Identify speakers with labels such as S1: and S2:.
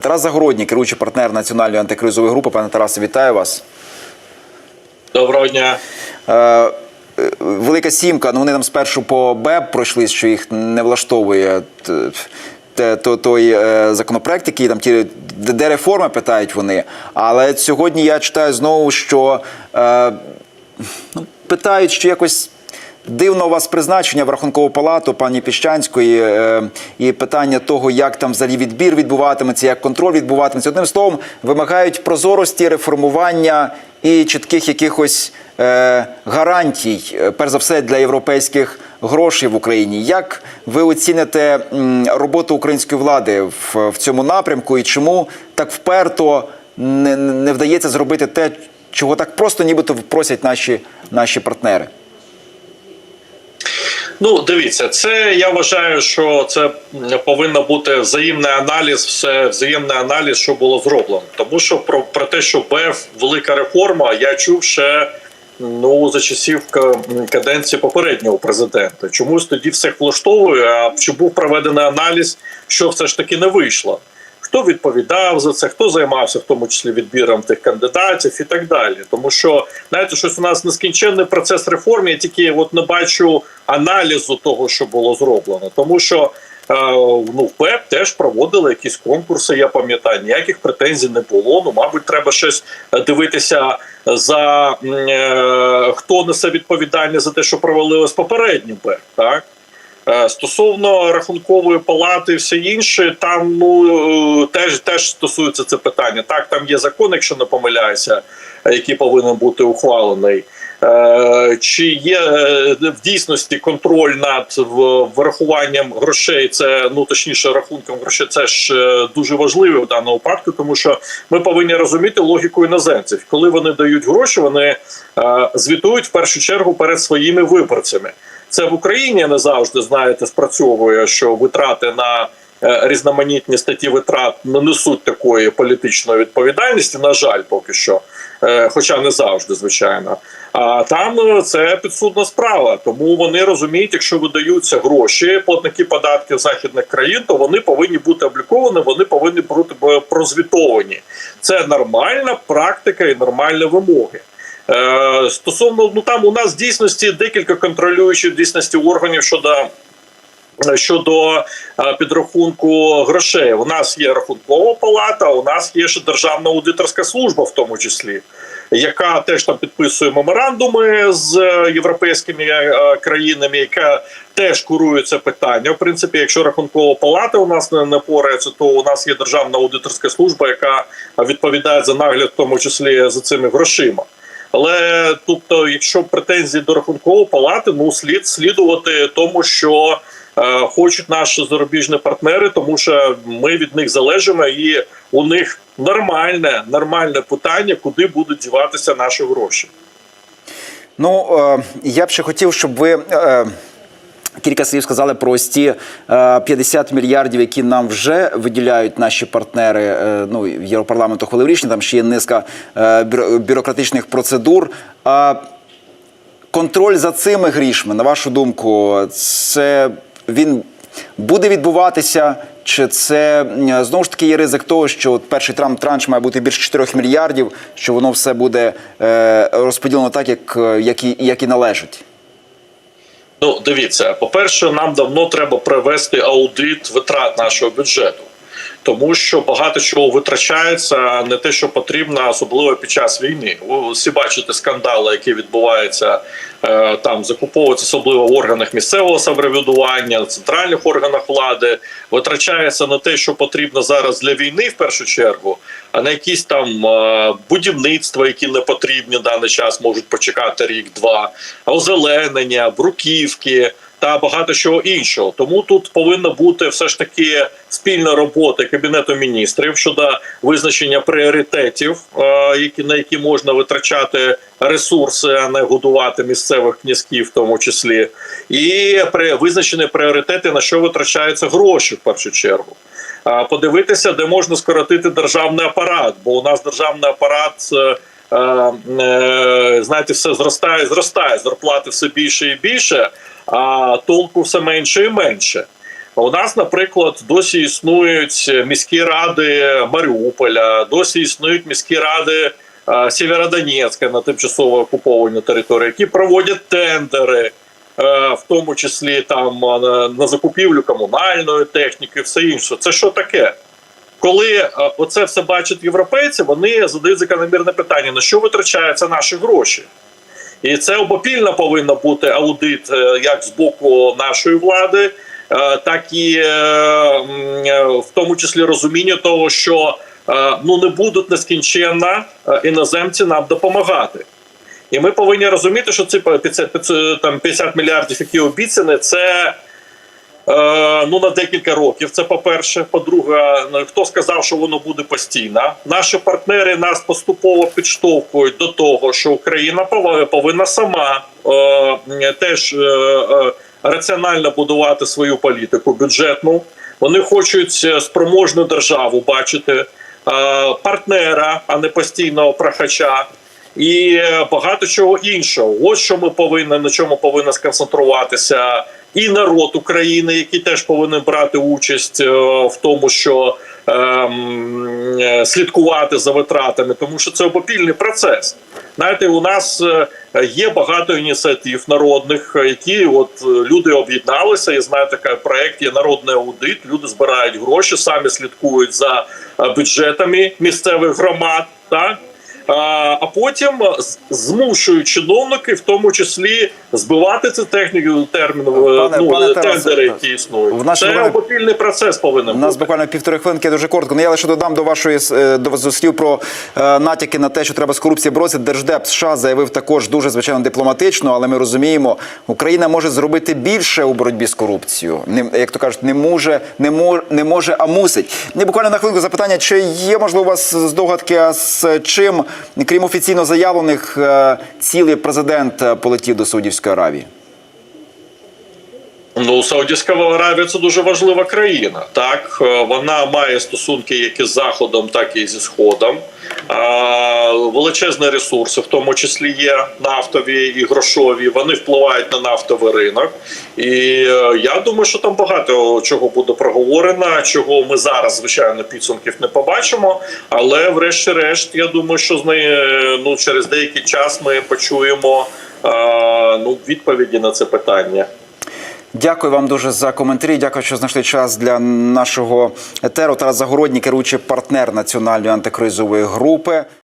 S1: Тарас Загородній, керуючий партнер національної антикризової групи. Пане Тарасе, вітаю вас.
S2: Доброго дня.
S1: Е, е, Велика сімка. Ну вони там спершу по БЕБ пройшли, що їх не влаштовує то- той е, законопроект, який там ті де де реформи питають вони. Але сьогодні я читаю знову, що е, ну, питають, що якось. Дивно у вас призначення в рахункову палату пані Піщанської е, і питання того, як там взагалі відбір відбуватиметься, як контроль відбуватиметься. Одним словом, вимагають прозорості, реформування і чітких якихось е, гарантій, е, перш за все для європейських грошей в Україні. Як ви оціните роботу української влади в цьому напрямку і чому так вперто не, не вдається зробити те, чого так просто нібито просять наші, наші партнери?
S2: Ну, дивіться, це я вважаю, що це повинно бути взаємний аналіз, все взаємний аналіз, що було зроблено. Тому що про, про те, що БЕФ велика реформа, я чув ще ну за часів ка- каденції попереднього президента. Чомусь тоді всіх влаштовує. А чи був проведений аналіз, що все ж таки не вийшло? Хто відповідав за це, хто займався в тому числі відбіром тих кандидатів і так далі. Тому що знаєте, щось у нас нескінченний процес реформ. Я тільки от не бачу аналізу того, що було зроблено, тому що. е, Ну, в ПЕП теж проводили якісь конкурси. Я пам'ятаю, ніяких претензій не було. Ну, мабуть, треба щось дивитися за е, хто несе відповідальність за те, що провалилось попередній ПЕП, так Е, Стосовно рахункової палати все інше, там ну е, теж теж стосується це питання. Так, там є закон, якщо не помиляюся, е, який повинен бути ухвалений. Е, Чи є е, в дійсності контроль над врахуванням грошей? Це ну точніше рахунком грошей. Це ж е, дуже важливо в даному випадку, тому що ми повинні розуміти логіку іноземців. Коли вони дають гроші, вони е, звітують в першу чергу перед своїми виборцями. Це в Україні не завжди знаєте, спрацьовує, що витрати на е, різноманітні статті витрат не несуть такої політичної відповідальності. На жаль, поки що, Е, хоча не завжди, звичайно. А там е, це підсудна справа. Тому вони розуміють, якщо видаються гроші, платники податків західних країн, то вони повинні бути обліковані, вони повинні бути прозвітовані. Це нормальна практика і нормальні вимоги. Е, Стосовно ну там у нас в дійсності декілька контролюючих дійсності органів щодо. Щодо е, підрахунку грошей, у нас є рахункова палата, у нас є ще державна аудиторська служба, в тому числі, яка теж там підписує меморандуми з е, європейськими е, країнами, яка теж курує це питання. В принципі, якщо рахункова палата у нас не порається, то у нас є державна аудиторська служба, яка відповідає за нагляд, в тому числі за цими грошима. Але е, якщо претензії до рахункової палати, ну слід слідувати тому, що е, хочуть наші зарубіжні партнери, тому що ми від них залежимо, і у них нормальне, нормальне питання, куди будуть діватися наші гроші.
S1: Ну е, я б ще хотів, щоб ви. е, Кілька слів сказали про ось ті е, 50 мільярдів, які нам вже виділяють наші партнери. е, Ну Європарламенту рішення. Там ще є низка е, бюрократичних процедур. А контроль за цими грішми, на вашу думку, це він буде відбуватися? Чи це знову ж таки є ризик того, що от перший трам транш має бути більше 4 мільярдів, що воно все буде е, розподілено так, як, е, як, і, як і належить?
S2: Ну, дивіться, по-перше, нам давно треба провести аудит витрат нашого бюджету, тому що багато чого витрачається не те, що потрібно, особливо під час війни. Ви всі бачите скандали, які відбуваються е, там, закуповуються особливо в органах місцевого самоврядування, центральних органах влади. Витрачається на те, що потрібно зараз для війни, в першу чергу, а на якісь там е, будівництва, які не потрібні в даний час, можуть почекати рік-два, озеленення, бруківки. Та багато чого іншого, тому тут повинна бути все ж таки спільна робота кабінету міністрів щодо визначення пріоритетів, е, які на які можна витрачати ресурси, а не годувати місцевих князьків, в тому числі, і при визначені пріоритети на що витрачаються гроші в першу чергу. Подивитися, де можна скоротити державний апарат, бо у нас державний апарат. е, е, Знаєте, все зростає, зростає, зарплати все більше і більше, а толку все менше і менше. У нас, наприклад, досі існують міські ради Маріуполя, досі існують міські ради е, Сєвєродонецька на тимчасово окупованій території, які проводять тендери, е, в тому числі там е, на, закупівлю комунальної техніки, все інше. Це що таке? Коли оце все бачать європейці, вони задають закономірне питання: на що витрачаються наші гроші? І це обопільно повинно бути аудит як з боку нашої влади, так і е, е, в тому числі розуміння того, що е, ну не будуть нескінченно е, іноземці нам допомагати. І ми повинні розуміти, що ці 50, 50, там 50 мільярдів, які обіцяні, це Е, ну на декілька років. Це по-перше. По-друге, ну, хто сказав, що воно буде постійно? Наші партнери нас поступово підштовхують до того, що Україна пов- повинна сама е, теж е, е, раціонально будувати свою політику бюджетну. Вони хочуть е, спроможну державу бачити е, партнера, а не постійного прохача. І е, багато чого іншого. Ось що ми повинні на чому повинна сконцентруватися, і народ України, який теж повинен брати участь в тому, що ем, слідкувати за витратами, тому що це обопільний процес. Знаєте, у нас е, є багато ініціатив народних, е, які от е, люди об'єдналися. Я знаю, такий проект є народний аудит. Люди збирають гроші, самі слідкують за бюджетами місцевих громад. Так а потім змушують чиновники, в тому числі, збивати ці техніки терміни,
S1: Пане-
S2: ну,
S1: пане
S2: тендери, які існують. Це
S1: програмі-
S2: обопільний процес повинен
S1: У нас
S2: бути.
S1: буквально півтори хвилинки дуже коротко. Ну я лише додам до вашої е, до вас слів про е, натяки на те, що треба з корупцією боротися. Держдеп США заявив також дуже звичайно дипломатично, але ми розуміємо, Україна може зробити більше у боротьбі з корупцією. Не як то кажуть, не може, не може, не може, а мусить. Не буквально на хвилинку запитання, чи є можливо у вас здогадки, а з чим, крім офіційно заявлених цілий цілей, президент е, полетів до Саудівської Аравії?
S2: Ну, Саудівська Аравія це дуже важлива країна. Так Е, вона має стосунки як із заходом, так і зі сходом. Величезні ресурси, в тому числі є нафтові і грошові. Вони впливають на нафтовий ринок. І е, я думаю, що там багато чого буде проговорено, чого ми зараз, звичайно, підсумків не побачимо. Але, врешті-решт, я думаю, що з неї ну через деякий час ми почуємо ну відповіді на це питання.
S1: Дякую вам дуже за коментарі. Дякую, що знайшли час для нашого етеру. Тарас Загородній, керуючий партнер національної антикризової групи.